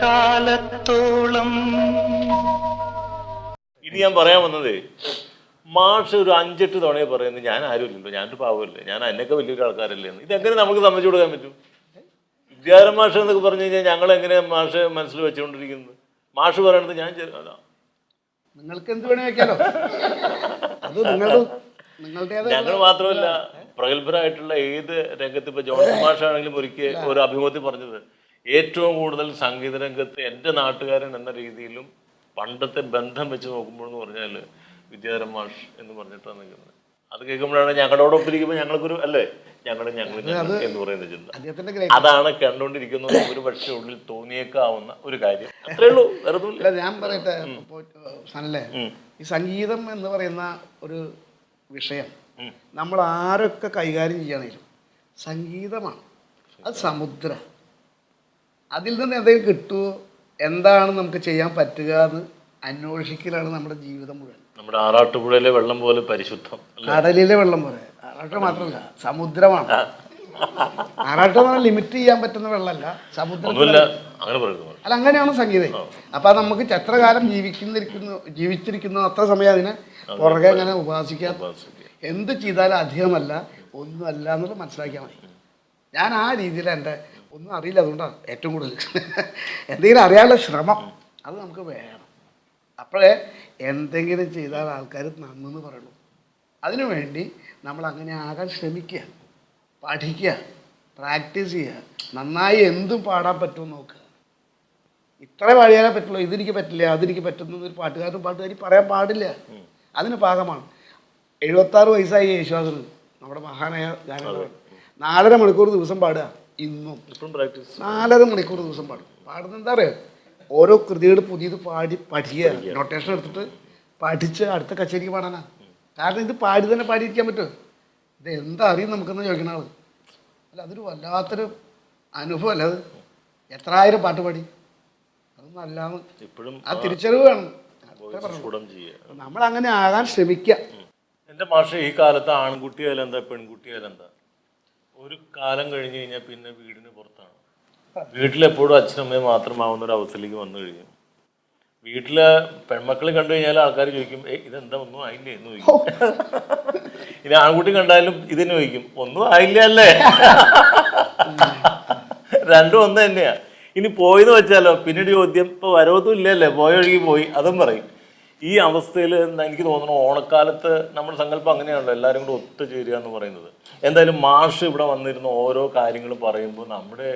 കാലത്തോളം ഇനി ഞാൻ പറയാൻ വന്നത് മാഷ് ഒരു അഞ്ചെട്ട് തവണയെ പറയുന്നത് ഞാൻ ആരുമില്ലല്ലോ ഞാനൊരു പാവമല്ലേ ഞാൻ എന്നൊക്കെ വലിയൊരു ആൾക്കാരല്ലേ എന്ന്. ഇതെങ്ങനെ നമുക്ക് സമ്മതിച്ചു കൊടുക്കാൻ പറ്റും? വിദ്യാരം മാഷ് എന്നൊക്കെ പറഞ്ഞു കഴിഞ്ഞാൽ ഞങ്ങൾ എങ്ങനെ മാഷ് മനസ്സിൽ വെച്ചുകൊണ്ടിരിക്കുന്നത്? മാഷ് പറയണത് ഞാൻ അതാ. നിങ്ങൾക്ക് എന്ത് വേണേ വെക്കാലോ? അത് നിങ്ങളുടെ നിങ്ങളുടേത്. ഞങ്ങൾ മാത്രമല്ല പ്രഗത്ഭരായിട്ടുള്ള ഏത് രംഗത്ത് ഇപ്പൊ ജോൺസൺ മാഷാണെങ്കിലും ഒരിക്കൽ ഒരു അഭിമുഖത്തിൽ പറഞ്ഞത് ഏറ്റവും കൂടുതൽ സംഗീത രംഗത്ത് എന്റെ നാട്ടുകാരൻ എന്ന രീതിയിലും പണ്ടത്തെ ബന്ധം വെച്ച് നോക്കുമ്പോൾ എന്ന് പറഞ്ഞാൽ വിദ്യാധരൻ മാഷ് എന്ന് പറഞ്ഞിട്ടാണ് നിൽക്കുന്നത്. അത് കേൾക്കുമ്പോഴാണ് ഞങ്ങളോടൊപ്പം ഇരിക്കുമ്പോൾ ഞങ്ങൾക്കൊരു അല്ലേ? ഞങ്ങൾ ഞങ്ങൾ എന്ന് പറയുന്ന ചിന്ത. അതാണ് കണ്ടുകൊണ്ടിരിക്കുന്നത് ഒരു പക്ഷേ ഉള്ളിൽ തോന്നിയേക്കാവുന്ന ഒരു കാര്യം. അത്രേ ഉള്ളൂ വേറെ ഞാൻ പറയട്ടെ സനല്ലേ ഈ സംഗീതം എന്ന് പറയുന്ന ഒരു വിഷയം നമ്മൾ ആരൊക്കെ കൈകാര്യം ചെയ്യണേലും സംഗീതമാണ്. അത് സമുദ്രം. അതിൽ നിന്ന് എന്തെങ്കിലും കിട്ടുമോ എന്താണ് നമുക്ക് ചെയ്യാൻ പറ്റുക എന്ന് അന്വേഷിക്കലാണ് നമ്മുടെ ജീവിതം മുഴുവൻ. നമ്മുടെ ആറാട്ടുപുഴയിലെ വെള്ളം പോലെ പരിശുദ്ധം കടലിലെ വെള്ളം പോലെ. ആറാട്ട് മാത്രമല്ല സമുദ്രമാണ്. ആറാട്ട് ലിമിറ്റ് ചെയ്യാൻ പറ്റുന്ന വെള്ളമല്ല സമുദ്രം അല്ല അങ്ങനെയാണ് സംഗീതം. അപ്പൊ നമുക്ക് എത്ര കാലം ജീവിക്കുന്നിരിക്കുന്നു ജീവിച്ചിരിക്കുന്നു അത്ര സമയം അതിനെ പുറകെ അങ്ങനെ ഉപാസിക്കാൻ എന്ത് ചെയ്താലും അധികമല്ല ഒന്നുമല്ല എന്നുള്ളത് മനസ്സിലാക്കിയാൽ മതി. ഞാൻ ആ രീതിയിൽ എന്റെ ഒന്നും അറിയില്ല അതുകൊണ്ടാണ് ഏറ്റവും കൂടുതൽ. എന്തെങ്കിലും അറിയാനുള്ള ശ്രമം അത് നമുക്ക് വേണം. അപ്പോഴേ എന്തെങ്കിലും ചെയ്താൽ ആൾക്കാർ നന്നെന്ന് പറയുള്ളൂ അതിനുവേണ്ടി നമ്മൾ അങ്ങനെ ആകാൻ ശ്രമിക്കുക പഠിക്കുക പ്രാക്ടീസ് ചെയ്യുക. നന്നായി എന്തും പാടാൻ പറ്റുമോ നോക്കുക. ഇത്ര പാടിയാലേ പറ്റുള്ളൂ ഇതെനിക്ക് പറ്റില്ല അതെനിക്ക് പറ്റുന്ന ഒരു പാട്ടുകാരും പാട്ടുകാരി പറയാൻ പാടില്ല. അതിന് പാകമാണ്. എഴുപത്താറ് വയസ്സായി യേശുദാസന് നമ്മുടെ മഹാനായ ഗാനങ്ങൾ നാലര മണിക്കൂർ ദിവസം പാടുക. ഇന്നും ഇപ്പം പ്രാക്ടീസ് നാലര മണിക്കൂർ ദിവസം പാടും. പാടുന്നത് എന്താ പറയുക ഓരോ കൃതികൾ പുതിയത് പാടി പഠിക്കുക നൊട്ടേഷൻ എടുത്തിട്ട് പഠിച്ച് അടുത്ത കച്ചേരിക്ക് പാടാനാ. കാരണം ഇത് പാടി തന്നെ പാടിയിരിക്കാൻ പറ്റുമോ? ഇത് എന്താ അറിയും നമുക്കെന്ന് ചോദിക്കണ ആൾ. അല്ല അതൊരു വല്ലാത്തൊരു അനുഭവം അല്ല അത്. എത്ര ആയിരം പാട്ട് പാടി. അതൊന്നും അല്ലാന്ന് ഇപ്പോഴും ആ തിരിച്ചറിവ് വേണം. നമ്മൾ അങ്ങനെ ആകാൻ ശ്രമിക്കുക എന്റെ മാഷ ഈ കാലത്ത് ആൺകുട്ടിയായാലും എന്താ പെൺകുട്ടിയായാലും എന്താ? ഒരു കാലം കഴിഞ്ഞു കഴിഞ്ഞാൽ പിന്നെ വീടിന് പുറത്താണ്. വീട്ടിലെപ്പോഴും അച്ഛനമ്മയും മാത്രമാവുന്ന ഒരു അവസ്ഥയിലേക്ക് വന്നു കഴിഞ്ഞു. വീട്ടിലെ പെൺമക്കളെ കണ്ടു കഴിഞ്ഞാൽ ആൾക്കാർ ചോദിക്കും ഏ ഇതെന്താ ഒന്നും ആയില്ലേ? എന്ന് ചോദിക്കും. ഇനി ആൺകുട്ടി കണ്ടാലും ഇതിന് ചോദിക്കും ഒന്നും ആയില്ല അല്ലേ? രണ്ടും ഒന്ന് തന്നെയാ. ഇനി പോയെന്ന് വെച്ചാലോ പിന്നീട് ചോദ്യം ഇപ്പൊ വരവത്തും ഇല്ലല്ലേ? പോയ ഒഴുകി പോയി. അതും പറയും. ഈ അവസ്ഥയിൽ എനിക്ക് തോന്നുന്നു ഓണക്കാലത്ത് നമ്മുടെ സങ്കല്പം അങ്ങനെയാണല്ലോ എല്ലാവരും കൂടെ ഒത്തുചേരുക എന്ന് പറയുന്നത്. എന്തായാലും മാഷ് ഇവിടെ വന്നിരുന്ന ഓരോ കാര്യങ്ങളും പറയുമ്പോൾ നമ്മുടെ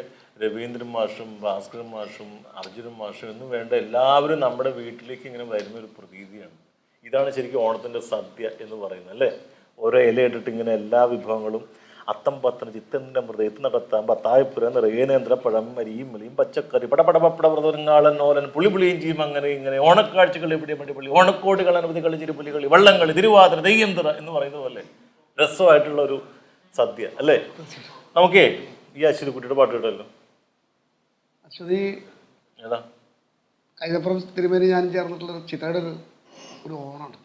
രവീന്ദ്രൻ മാഷും ഭാസ്കരൻ മാഷും അർജുനൻ മാഷും എന്നും വേണ്ട എല്ലാവരും നമ്മുടെ വീട്ടിലേക്ക് ഇങ്ങനെ വരുന്ന ഒരു പ്രതീതിയാണ്. ഇതാണ് ശരിക്കും ഓണത്തിന്റെ സദ്യ എന്ന് പറയുന്നത് അല്ലേ? ഓരോ ഇലയിട്ടിട്ട് ഇങ്ങനെ എല്ലാ വിഭവങ്ങളും അത്തം പത്തന ചിത്തന്റെ മൃതയത്ത് നടത്താം പത്തായപ്പുര രേനേന്ദ്ര പഴം മരിയും മലിയും പച്ചക്കറി പടപട പപ്പട വ്രതങ്ങാളൻ ഓലൻ പുളി പുളിയും ചെയ്യും അങ്ങനെ ഇങ്ങനെ ഓണക്കാഴ്ചകൾ എവിടെ മടിപൊളി ഓണക്കോടുകൾ അനവധി കളി ചിരിപ്പുലികളി വള്ളംകളി തിരുവാതിര തെയ്യം എന്ന് പറയുന്ന പോലെ രസമായിട്ടുള്ള ഒരു സദ്യ അല്ലേ? നമുക്കേ ഈ അശ്വതി കുട്ടിയുടെ പാട്ട് കേട്ടല്ലോ. അശ്വതി ഏതാ? അതിനപ്പുറം തിരുമേനി ഞാൻ ചേർന്നിട്ടുള്ള ചിത്രയുടെ ഒരു ഒരു ഓണാണ്.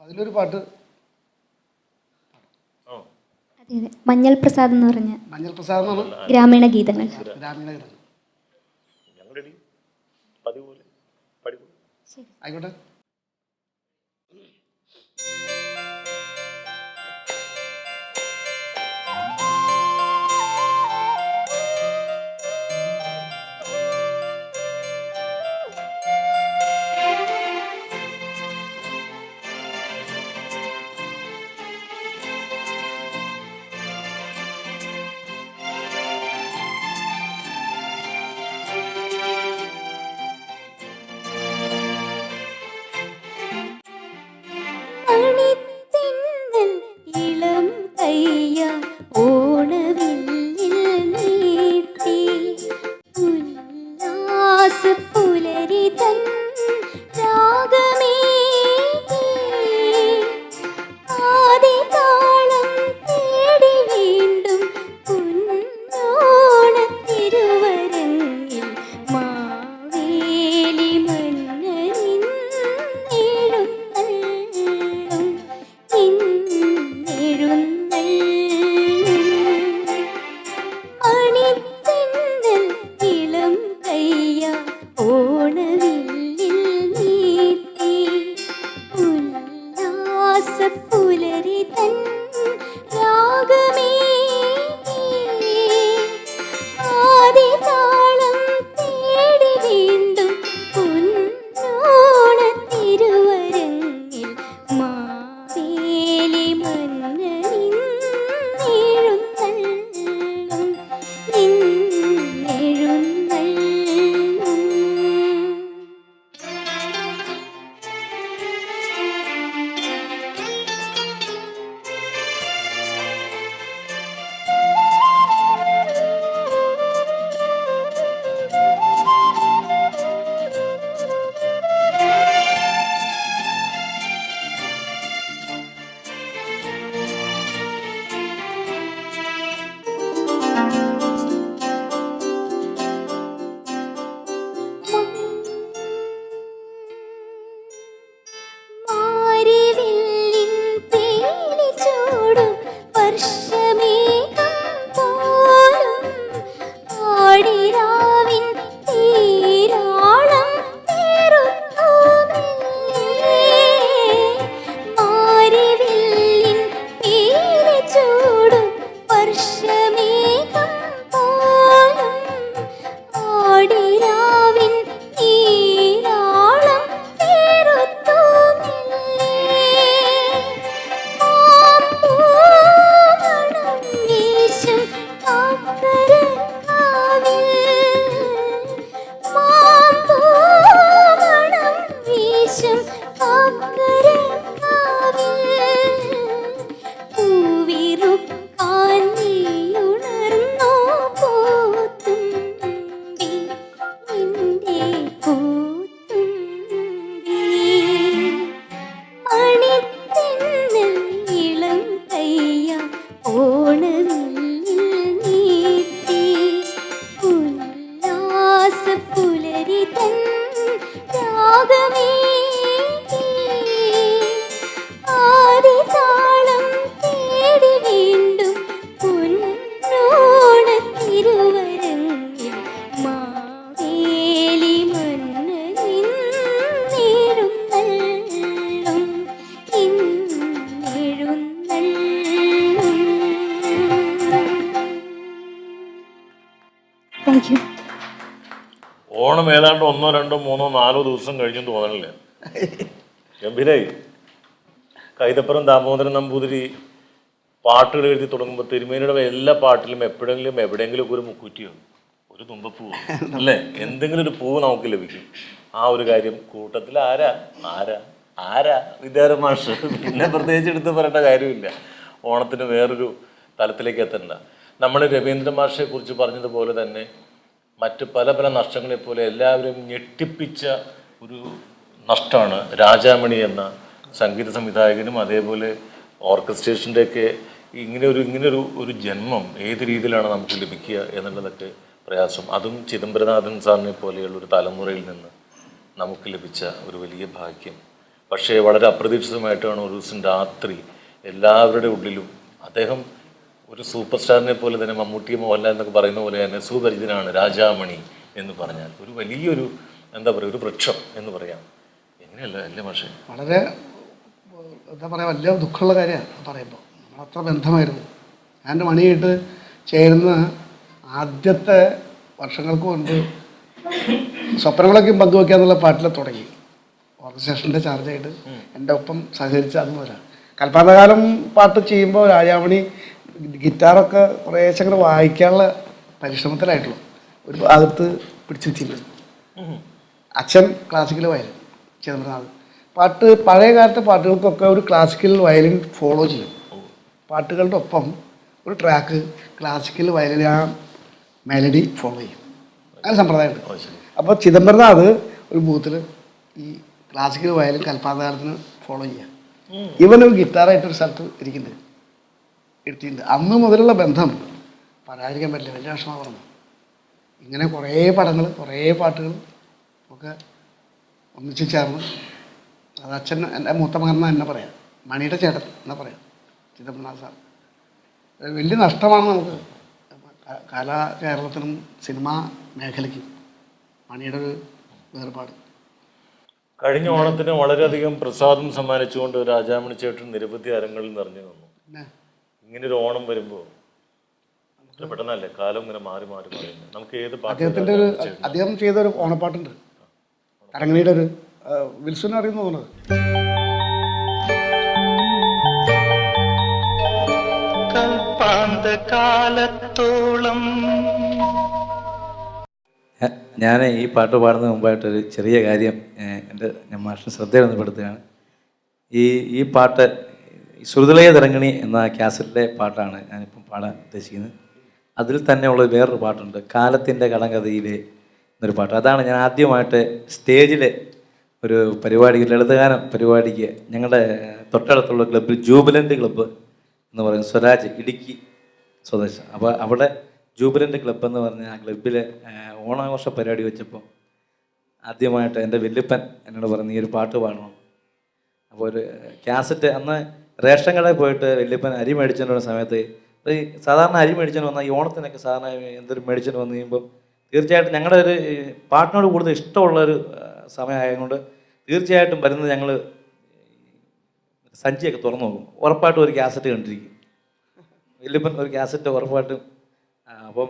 അതിലൊരു പാട്ട് മഞ്ഞൾ പ്രസാദ് എന്ന് പറഞ്ഞ മഞ്ഞൾ പ്രസാദ് ഗ്രാമീണ ഗീതങ്ങൾ. ഗ്രാമീണ ഗീതങ്ങൾ. ആയിക്കോട്ടെ. ഏതാണ്ട് ഒന്നോ രണ്ടോ മൂന്നോ നാലോ ദിവസം കഴിഞ്ഞു തോന്നണില്ലേ. ഗംഭീരായി. കൈതപ്പുറം ദാമോദരൻ നമ്പൂതിരി പാട്ടുകൾ എഴുതി തുടങ്ങുമ്പോൾ തിരുമേനിയുടെ എല്ലാ പാട്ടിലും എപ്പോഴെങ്കിലും എവിടെയെങ്കിലും ഒരു മുക്കുറ്റിയോ ഒരു തുമ്പപ്പൂ അല്ലേ? എന്തെങ്കിലും ഒരു പൂവ് നമുക്ക് ലഭിക്കും. ആ ഒരു കാര്യം കൂട്ടത്തിൽ ആരാ? ആരാ? ആരാ? വിദ്യാര മാഷ്. പിന്നെ പ്രത്യേകിച്ച് എടുത്ത് പറയേണ്ട കാര്യമില്ല. ഓണത്തിന് വേറൊരു തലത്തിലേക്ക് എത്തണ്ട. നമ്മൾ രവീന്ദ്ര മാഷെ കുറിച്ച് പറഞ്ഞതുപോലെ തന്നെ മറ്റ് പല പല നഷ്ടങ്ങളെ പോലെ എല്ലാവരും ഞെട്ടിപ്പിച്ച ഒരു നഷ്ടമാണ് രാജാമണി എന്ന സംഗീത സംവിധായകനും അതേപോലെ ഓർക്കസ്ട്രേഷന്റെ ഒക്കെ ഇങ്ങനെ ഒരു ഇങ്ങനെ ഒരു ഒരു ജന്മം ഏത് രീതിയിലാണ് നമുക്ക് ലഭിക്കുക എന്നുള്ളതൊക്കെ പ്രയാസം. അതും ചിദംബരനാഥൻ സാറിനെ പോലെയുള്ള ഒരു തലമുറയിൽ നിന്ന് നമുക്ക് ലഭിച്ച ഒരു വലിയ ഭാഗ്യം. പക്ഷേ വളരെ അപ്രതീക്ഷിതമായിട്ടാണ് ഒരു ദിവസം രാത്രി എല്ലാവരുടെ ഉള്ളിലും അദ്ദേഹം ഒരു സൂപ്പർ സ്റ്റാറിനെ പോലെ തന്നെ മമ്മൂട്ടി മോഹൻലാൽ എന്നൊക്കെ പറയുന്ന പോലെ തന്നെ സുപരിചിതനാണ് രാജാമണി എന്ന് പറഞ്ഞാൽ. ഒരു വലിയൊരു എന്താ പറയുക ഒരു വൃക്ഷം എന്ന് പറയാം. എങ്ങനെയല്ല അല്ലേ പക്ഷേ വളരെ എന്താ പറയുക വലിയ ദുഃഖമുള്ള കാര്യമാണ് പറയുമ്പോൾ. അത്ര ബന്ധമായിരുന്നു. ഞാൻ എന്റെ മണിയായിട്ട് ചേരുന്ന ആദ്യത്തെ വർഷങ്ങൾക്ക് മുൻപ് സ്വപ്നങ്ങളൊക്കെ പങ്കുവെക്കുക എന്നുള്ള പാട്ടിൽ തുടങ്ങി. ഓർഗനൈസേഷന്റെ ചാർജായിട്ട് എന്റെ ഒപ്പം സഹകരിച്ച അതുപോലെ. കൽപ്പാതകാലം പാട്ട് ചെയ്യുമ്പോൾ രാജാമണി ഗിറ്റാറൊക്കെ കുറേശ്ശെ വായിക്കാനുള്ള പരിശ്രമത്തിലായിട്ടുള്ളൂ. ഒരു ഭാഗത്ത് പിടിച്ചു വെച്ചിരുന്നു അച്ഛൻ ക്ലാസിക്കൽ വയലിൻ ചിദംബരനാഥ് പാട്ട് പഴയ കാലത്തെ പാട്ടുകൾക്കൊക്കെ ഒരു ക്ലാസിക്കൽ വയലിൻ ഫോളോ ചെയ്യും. പാട്ടുകളുടെ ഒപ്പം ഒരു ട്രാക്ക് ക്ലാസിക്കൽ വയലിൻ ആ മെലഡി ഫോളോ ചെയ്യും. അങ്ങനെ സമ്പ്രദായമുണ്ട്. അപ്പോൾ ചിദംബരനാഥ് ഒരു ബൂത്തിൽ ഈ ക്ലാസിക്കൽ വയലിൻ കൽപ്പാന്തകാലത്തിന് ഫോളോ ചെയ്യുക ഇവനൊരു ഗിറ്റാറായിട്ട് ഒരു സ്ഥലത്ത് ഇരിക്കുന്നുണ്ട്. എടുത്തിട്ടുണ്ട് അന്ന് മുതലുള്ള ബന്ധം പറയാതിരിക്കാൻ പറ്റില്ല വലിയ പറഞ്ഞു ഇങ്ങനെ കുറേ പടങ്ങൾ കുറേ പാട്ടുകൾ ഒക്കെ ഒന്നിച്ച് ചേർന്ന് അത് അച്ഛൻ എന്റെ മൂത്ത മകൻ എന്നാ പറയാം. മണിയുടെ ചേട്ടൻ എന്നാ പറയാം. ചിദംബരനാഥ് സാർ. വലിയ നഷ്ടമാണ് നമുക്ക്. കലാ കേരളത്തിനും സിനിമാ മേഖലയ്ക്കും മണിയുടെ ഒരു വേർപാട്. കഴിഞ്ഞ ഓണത്തിന് വളരെയധികം പ്രസാദം സമ്മാനിച്ചുകൊണ്ട് രാജാമണി ചേട്ടൻ നിരവധി അരങ്ങളിൽ നിറഞ്ഞു നിന്നു. ഇങ്ങനെ ഒരു ഓണം വരുമ്പോൾ പെട്ടെന്നല്ലേ? കാലം ഇങ്ങനെ മാറി മാറി പറയുന്നത് നമുക്ക് ഏത് പാട്ട് അദ്ദേഹത്തിന്റെ ഒരു അദ്ദേഹം ചെയ്ത ഒരു ഓണപ്പാട്ടുണ്ട്. തരങ്ങണിയുടെ ഒരു വിൽസൺ അറിയുന്നു തോന്നുന്നത്? കാലത്തോളം ഞാൻ ഈ പാട്ട് പാടുന്നതിന് മുമ്പായിട്ടൊരു ചെറിയ കാര്യം എന്റെ ഞാൻ മാഷിന് ശ്രദ്ധയൊന്ന് പെടുത്തുകയാണ്. ഈ ഈ പാട്ട് ശ്രുതിലയ തിരങ്ങണി എന്ന ക്യാസറ്റിലെ പാട്ടാണ് ഞാനിപ്പം പാടാൻ ഉദ്ദേശിക്കുന്നത്. അതിൽ തന്നെയുള്ള വേറൊരു പാട്ടുണ്ട്. കാലത്തിന്റെ കടങ്കഥയിലെ എന്നൊരു പാട്ട്. അതാണ് ഞാൻ ആദ്യമായിട്ട് സ്റ്റേജിൽ ഒരു പരിപാടി ലളിതഗാനം പരിപാടിക്ക് ഞങ്ങളുടെ തൊട്ടടുത്തുള്ള ക്ലബ്ബിൽ ജൂബിലന്റ് ക്ലബ്ബ് എന്ന് പറയുന്നത് സ്വരാജ് ഇടുക്കി സ്വദേശം. അപ്പോൾ അവിടെ ജൂബിലന്റ് ക്ലബ്ബ് എന്ന് പറഞ്ഞ ആ ക്ലബ്ബിലെ ഓണാഘോഷ പരിപാടി വെച്ചപ്പോൾ ആദ്യമായിട്ട് എന്റെ വല്യപ്പൻ എന്നോട് പറഞ്ഞു ഈ ഒരു പാട്ട് പാടണം. അപ്പോൾ ഒരു ക്യാസറ്റ് അന്ന് റേഷൻ കടയിൽ പോയിട്ട് വല്യപ്പൻ അരി മേടിച്ചുകൊണ്ട് സമയത്ത് ഈ സാധാരണ അരി മേടിച്ചുകൊണ്ട് വന്നാൽ ഈ ഓണത്തിനൊക്കെ സാധാരണ എന്തൊരു മേടിച്ചുകൊണ്ട് വന്നു കഴിയുമ്പോൾ തീർച്ചയായിട്ടും ഞങ്ങളുടെ ഒരു പാട്ടിനോട് കൂടുതൽ ഇഷ്ടമുള്ളൊരു സമയമായതുകൊണ്ട് തീർച്ചയായിട്ടും വരുന്നത് ഞങ്ങൾ സഞ്ചിയൊക്കെ തുറന്നു നോക്കും. ഉറപ്പായിട്ടും ഒരു കാസറ്റ് കണ്ടിരിക്കും. വല്യപ്പൻ ഒരു കാസറ്റ് ഉറപ്പായിട്ടും അപ്പം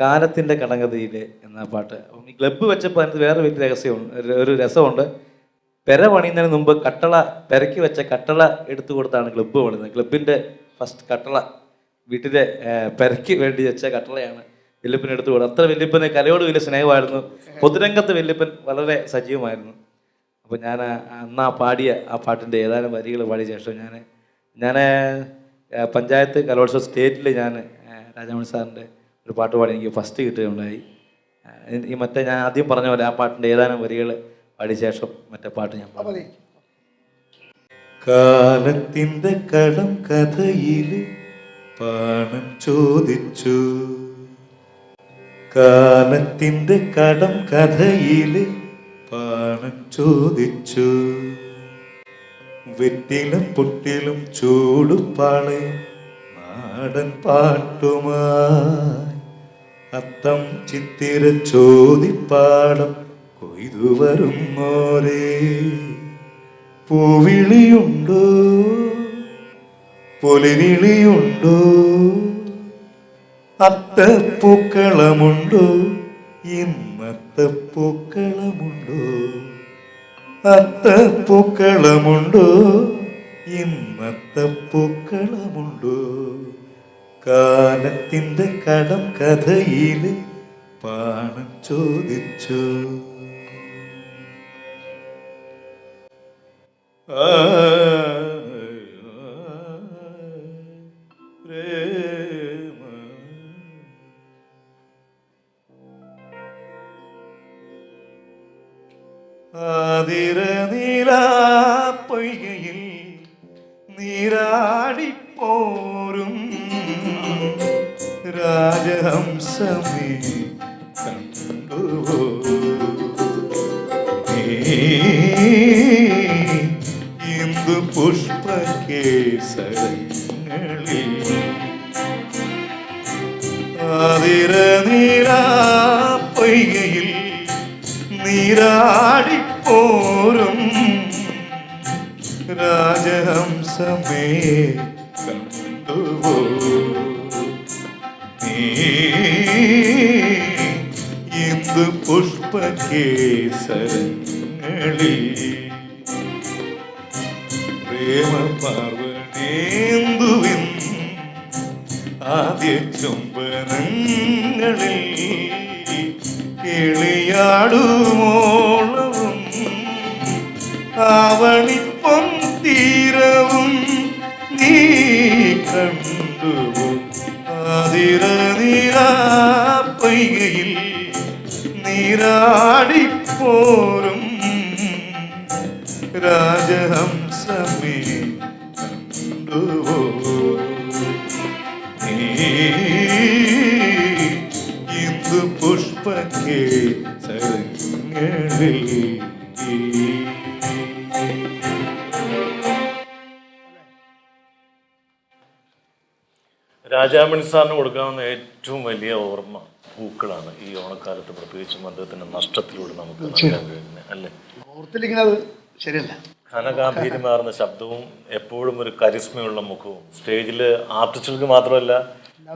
കാലത്തിന്റെ കടങ്കഥയിൽ എന്ന പാട്ട്. അപ്പം ഈ ക്ലബ്ബ് വെച്ചപ്പോൾ അതിനകത്ത് വേറെ വലിയ രഹസ്യമുണ്ട് ഒരു രസമുണ്ട്. പെര പണിയുന്നതിന് മുമ്പ് കട്ടള പെരക്കി വെച്ച കട്ടള എടുത്തു കൊടുത്താണ് ക്ലബ്ബ് പണിയുന്നത്. ക്ലബിന്റെ ഫസ്റ്റ് കട്ടള വീട്ടിലെ ആ, പെരയ്ക്ക് വേണ്ടി വെച്ച കട്ടളയാണ് വല്യപ്പൻ എടുത്തു കൊടുത്തത്. അത്ര വല്യപ്പന് കലയോട് വലിയ സ്നേഹമായിരുന്നു. പൊതുരംഗത്ത് വല്യപ്പൻ വളരെ സജീവമായിരുന്നു. അപ്പോൾ ഞാൻ അന്ന് ആ പാടിയ ആ പാട്ടിന്റെ ഏതാനും വരികൾ പാടിയ ശേഷം ഞാൻ ഞാൻ പഞ്ചായത്ത് കലോത്സവ സ്റ്റേറ്റിൽ ഞാൻ രാജമണി സാറിന്റെ ഒരു പാട്ട് പാടി എനിക്ക് ഫസ്റ്റ് കിട്ടുകയുണ്ടായി. ഈ മറ്റേ ഞാൻ ആദ്യം പറഞ്ഞ പോലെ ആ പാട്ടിന്റെ ഏതാനും വരികൾ പാടിയ ശേഷം മറ്റേ പാട്ട് ഞാൻ പാടി. കാലത്തിന്റെ കടം കഥയിൽ പാണം ചോദിച്ചു. കാലത്തിന്റെ കടം കഥയിൽ പാണം ചോദിച്ചു. വെറ്റിലും പുട്ടിലും ചൂടുപ്പാൾ നാടൻ പാട്ടുമായി. അത്തം ചിത്തിര ചോദിപ്പാടം കൊയ്തു വരുന്നോരേ പൂവിളിയുണ്ടോ? പുലിവിളിയുണ്ടോ? അത്തപ്പൂക്കളമുണ്ടോ? ഇന്നത്തെ പൂക്കളമുണ്ടോ അത്തപ്പൂക്കളമുണ്ടോ? ഇന്നത്തെ പൂക്കളമുണ്ടോ കാലത്തിന്റെ കടം കഥയിൽ പാണം ചോദിച്ചു. ആ, പ്രേമ. ആതിര നീലാ പൊയ്കയിൽ നീരാടിപ്പോരും രാജഹംസമേ കണ്ടുവോ ഇന്ദു പുഷ്പ അതിര ആതിര നീരാ പൊയ്കയിൽ നീരാടിപ്പോരും രാജഹംസമേ നീ ഇന്ദു ചുംബനങ്ങളിൽ കിളിയാടുമോളവും ആവണിപ്പം തീരവും രാജാമണി സാറിന് കൊടുക്കാവുന്ന ഏറ്റവും വലിയ ഓർമ്മ പൂക്കളാണ് ഈ ഓണക്കാലത്ത് പ്രത്യേകിച്ചും അദ്ദേഹത്തിന്റെ നഷ്ടത്തിലൂടെ നമുക്ക് നൽകാൻ കഴിയുന്നത് അല്ലേ? ശരിയല്ല. ഘനഗാംഭീര്യമാർന്ന ശബ്ദവും എപ്പോഴും ഒരു കരിസ്മയുള്ള മുഖവും. സ്റ്റേജിൽ ആർട്ടിസ്റ്റുകൾക്ക് മാത്രമല്ല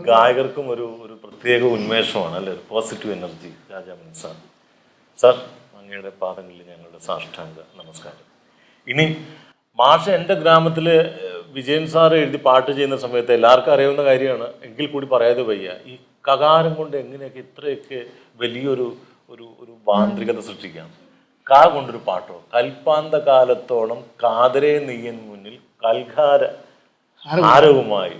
ഗായകർക്കും ഒരു ഒരു പ്രത്യേക ഉന്മേഷമാണ് അല്ലെ? ഒരു positive energy Rajamani sir sir അങ്ങയുടെ പാദങ്ങളിൽ ഞങ്ങളുടെ സാഷ്ടാംഗ നമസ്കാരം. ഇനി മാഷ എന്റെ ഗ്രാമത്തിൽ വിജയൻ സാർ എഴുതി പാട്ട് ചെയ്യുന്ന സമയത്ത് എല്ലാവർക്കും അറിയാവുന്ന കാര്യമാണ്. എങ്കിൽ കൂടി പറയാതെ വയ്യ. ഈ കകാരം കൊണ്ട് എങ്ങനെയൊക്കെ ഇത്രയൊക്കെ വലിയൊരു ഒരു ഒരു മാന്ത്രികത സൃഷ്ടിക്കാം. കാ കൊണ്ടൊരു പാട്ടോ? കൽപ്പാന്ത കാലത്തോളം കാതരെ നെയ്യൻ മുന്നിൽ കൽഘാര ആരവുമായി?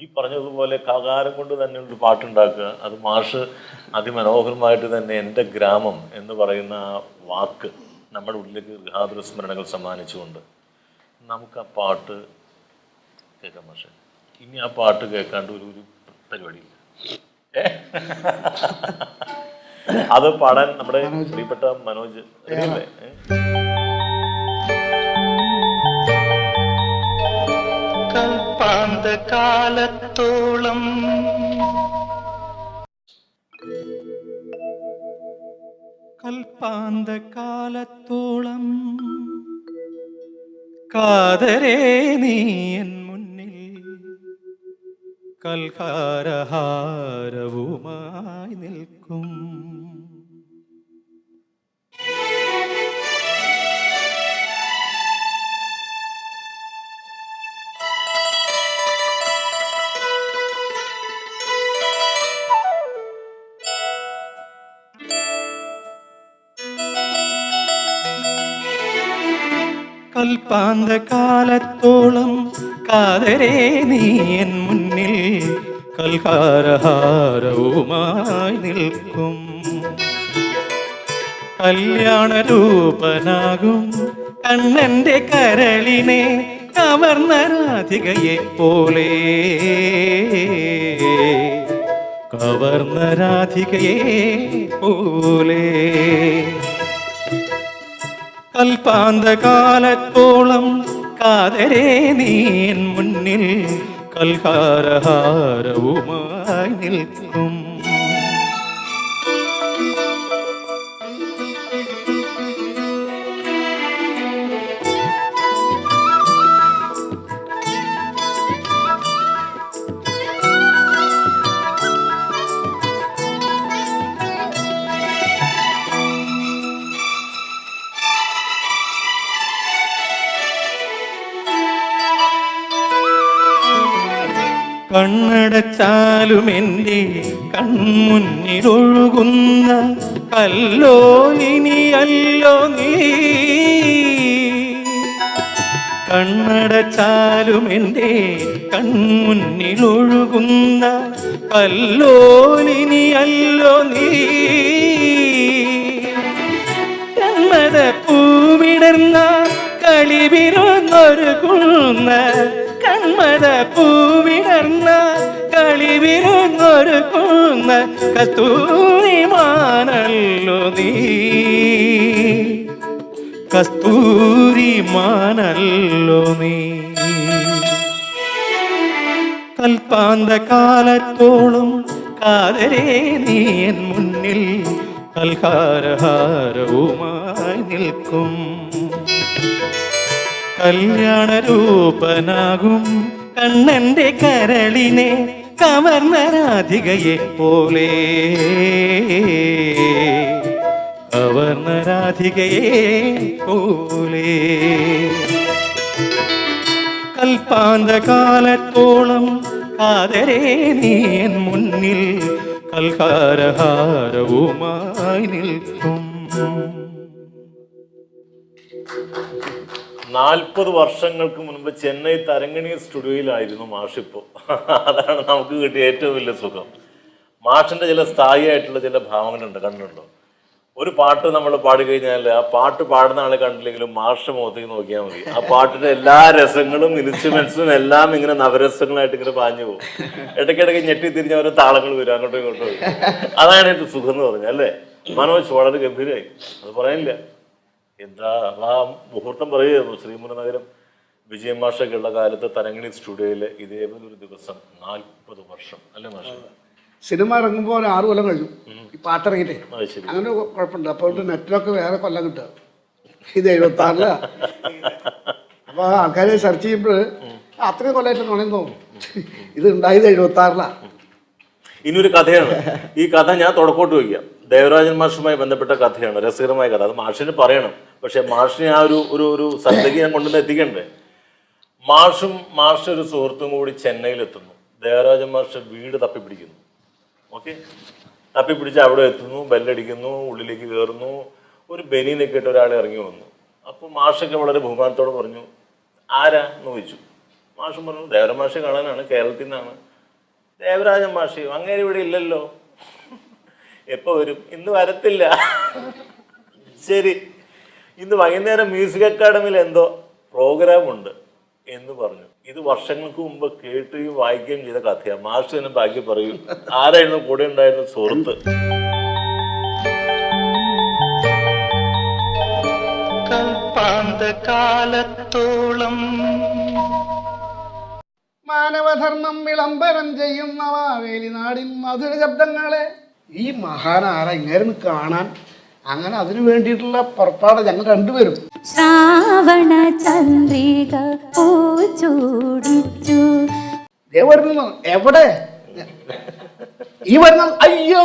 ഈ പറഞ്ഞതുപോലെ കകാരം കൊണ്ട് തന്നെ ഒരു പാട്ടുണ്ടാക്കുക അത് മാഷ് അതിമനോഹരമായിട്ട് തന്നെ എന്റെ ഗ്രാമം എന്ന് പറയുന്ന ആ വാക്ക് നമ്മുടെ ഉള്ളിലേക്ക് ഗൃഹാതുര സ്മരണകൾ സമ്മാനിച്ചുകൊണ്ട് നമുക്ക് ആ പാട്ട് കേൾക്കാം പക്ഷേ ഇനി ആ പാട്ട് കേൾക്കാണ്ട് ഒരു ഒരു പരിപാടിയില്ല? അത് പാടാൻ നമ്മുടെ പ്രിയപ്പെട്ട മനോജ് അറിയില്ലേ ഏ? കൽപ്പാന്ത കാലത്തോളം കൽപ്പാന്ത കാലത്തോളം കാതരേ നീ എൻ മുന്നിൽ കൽഹാരഹാരവുമായി നിൽക്കും. കൽപ്പാന്ത കാലത്തോളം കാതരേ നീ എൻ മുന്നിൽ കൽഹാരഹാരവുമായി നിൽക്കും. കല്യാണ രൂപനാകും കണ്ണന്റെ കരളിനെ കവർന്ന രാധികയെ പോലെ. കവർന്ന രാധികയെ പോലെ. കൽപ്പാന്ത കാലത്തോളം കാതരേ നീൻ മുന്നിൽ കൽഹാരഹാരവുമായി നിൽക്കും. കണ്ണടച്ചാലും എന്റെ കൺമുന്നിലൊഴുകുന്ന കല്ലോ ഇനിയല്ലോ നീ. കണ്ണടച്ചാലും എന്റെ കൺമുന്നിലൊഴുകുന്ന കല്ലോലിനിയല്ലോ നീ. കന്മത പൂവിടർന്ന കളിവിരുന്നൊരുക്കുന്ന കന്മത പൂവിടർന്ന കളിവിരുന്നൊരുക്കുന്ന കസ്തൂരിമാനല്ലോ നീ. കസ്തൂരിമാനല്ലോ നീ. കൽപ്പാന്ത കാലത്തോളം കാതരേ നീ എൻ മുന്നിൽ കൽഹാരഹാരവുമായി നിൽക്കും. കല്യാണ രൂപനാകും കണ്ണന്റെ കരളിനെ കവർന്ന രാധികയെ പോലെ. കവർന്ന രാധികയെ പോലെ. കൽപ്പാന്ത കാലത്തോളം കാതരേ നീ എൻ മുന്നിൽ കൽഹാരഹാരവുമായി നിൽക്കും. നാൽപ്പത് വർഷങ്ങൾക്ക് മുൻപ് ചെന്നൈ തരങ്കണി സ്റ്റുഡിയോയിലായിരുന്നു മാഷിപ്പോ അതാണ് നമുക്ക് കിട്ടിയ ഏറ്റവും വലിയ സുഖം. മാഷിന്റെ ചില സ്ഥായിയായിട്ടുള്ള ചില ഭാവങ്ങളുണ്ട് കണ്ടുണ്ടോ ഒരു പാട്ട് നമ്മൾ പാടി കഴിഞ്ഞാൽ ആ പാട്ട് പാടുന്ന ആളെ കണ്ടില്ലെങ്കിലും മാഷ് മുഖത്തേക്ക് നോക്കിയാൽ മതി. ആ പാട്ടിന്റെ എല്ലാ രസങ്ങളും ഇൻസ്ട്രുമെന്റ്സും എല്ലാം ഇങ്ങനെ നവരസങ്ങളായിട്ട് ഇങ്ങനെ പാഞ്ഞു പോകും. ഇടയ്ക്കിടയ്ക്ക് ഞെട്ടി തിരിഞ്ഞ ഓരോ താളങ്ങൾ വരും അങ്ങോട്ടും ഇങ്ങോട്ടും. അതാണ് എന്റെ സുഖം എന്ന് പറഞ്ഞാൽ അല്ലേ? മനോജ് വളരെ ഗംഭീരമായി അത് പറയാനില്ല. എന്താ ആ മുഹൂർത്തം പറയുമായിരുന്നു ശ്രീമുന നഗരം വിജയ മാഷൊക്കെ ഉള്ള കാലത്ത് തരങ്ങിണി സ്റ്റുഡിയോയിൽ ഇതേപോലെ ഒരു ദിവസം നാൽപ്പത് വർഷം അല്ലേ മാഷ? സിനിമ ഇറങ്ങുമ്പോൾ ഒരു ആറ് കൊല്ലം കഴിഞ്ഞു ഈ പാട്ടിറങ്ങിയിട്ടേ. അങ്ങനെ കുഴപ്പമുണ്ട് അപ്പോൾ നെറ്റിലൊക്കെ വേറെ കൊല്ലം കിട്ടുക. ഇത് എഴുപത്തി ആറില അപ്പൊ ആൾക്കാർ സെർച്ച് ചെയ്യുമ്പോൾ അത്രയും കൊല്ലമായിട്ട് നുണയും തോന്നും. ഇത് ഉണ്ടായത് എഴുപത്തി ആറിലാ ഇനി ഒരു കഥയാണ്. ഈ കഥ ഞാൻ തുടക്കോട്ട് വയ്ക്കാം. ദേവരാജൻ മാഷുമായി ബന്ധപ്പെട്ട കഥയാണ് രസകരമായ കഥ. അത് മാഷിന് പറയണം. പക്ഷെ മാഷിനെ ആ ഒരു ഒരു ഒരു സ്ഥലത്തേക്ക് ഞാൻ കൊണ്ടുവന്ന് എത്തിക്കണ്ടേ? മാഷും മാഷ് ഒരു സുഹൃത്തും കൂടി ചെന്നൈയിലെത്തുന്നു. ദേവരാജൻ മാഷ് വീട് തപ്പിപ്പിടിക്കുന്നു. ഓക്കെ? തപ്പിപ്പിടിച്ച് അവിടെ എത്തുന്നു ബെല്ലടിക്കുന്നു ഉള്ളിലേക്ക് കയറുന്നു ഒരു ബനീനൊക്കെ ഇട്ട് ഒരാൾ ഇറങ്ങി വന്നു. അപ്പോൾ മാഷൊക്കെ വളരെ ബഹുമാനത്തോടെ പറഞ്ഞു ആരാ? എന്ന് ചോദിച്ചു. മാഷും പറഞ്ഞു ദേവരാജ മാഷെ കാണാനാണ് കേരളത്തിൽ നിന്നാണ്. ദേവരാജൻ മാഷി അങ്ങനെ ഇവിടെ ഇല്ലല്ലോ. എപ്പോ വരും? ഇന്ന് വരത്തില്ല. ശരി. ഇന്ന് വൈകുന്നേരം മ്യൂസിക് അക്കാഡമിയിൽ എന്തോ പ്രോഗ്രാം ഉണ്ട് എന്ന് പറഞ്ഞു. ഇത് വർഷങ്ങൾക്ക് മുമ്പ് കേട്ടുകയും വായിക്കുകയും ചെയ്ത കഥയാണ് മാഷ് തന്നെ ബാക്കി പറയും. ആരായിരുന്നു കൂടെ ഉണ്ടായിരുന്ന സുഹൃത്ത്? കാലത്തോളം മാനവധർമ്മം വിളംബരം ചെയ്യുന്ന മാവേലി നാടിൻ മധുര ശബ്ദങ്ങളെ ഈ മഹാനാര ഇങ്ങനെ കാണാൻ. അങ്ങനെ അതിനു വേണ്ടിയിട്ടുള്ള പുറപ്പാട് ഞങ്ങൾ രണ്ടുപേരും. ശ്രാവണ ചന്ദ്രിക പൂച്ചൂടിച്ചു ദേ വരുന്നു എവിടെ? ഈ വരുന്ന അയ്യോ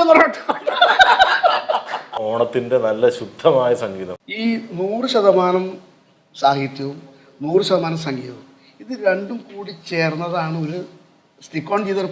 ഓണത്തിന്റെ നല്ല ശുദ്ധമായ സംഗീതം. ഈ നൂറ് ശതമാനം സാഹിത്യവും നൂറ് ശതമാനം സംഗീതവും ഇത് രണ്ടും കൂടി ചേർന്നതാണ് ഒരു സ്റ്റിക്ക് ഓൺ ചെയ്തൊരു